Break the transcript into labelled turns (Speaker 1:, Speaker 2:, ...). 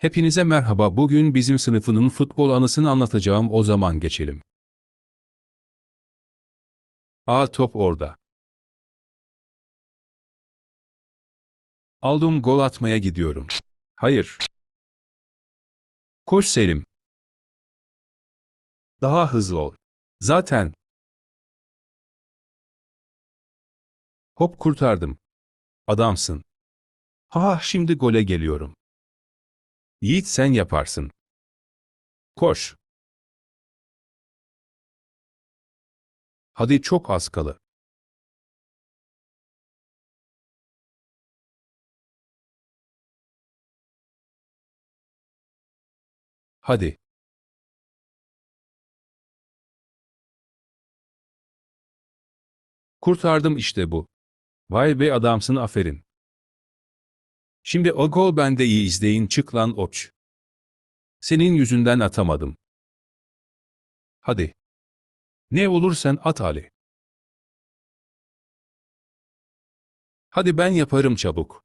Speaker 1: Hepinize merhaba. Bugün bizim sınıfının futbol anısını anlatacağım. O zaman geçelim. A top orada. Aldım gol atmaya gidiyorum. Hayır. Koş Selim. Daha hızlı ol. Zaten. Hop kurtardım. Adamsın. Ha şimdi gole geliyorum. Yiğit sen yaparsın. Koş. Hadi çok az kalı. Hadi. Kurtardım işte bu. Vay be adamsın aferin. Şimdi o gol bende iyi izleyin çık lan oç. Senin yüzünden atamadım. Hadi. Ne olur sen at Ali. Hadi ben yaparım çabuk.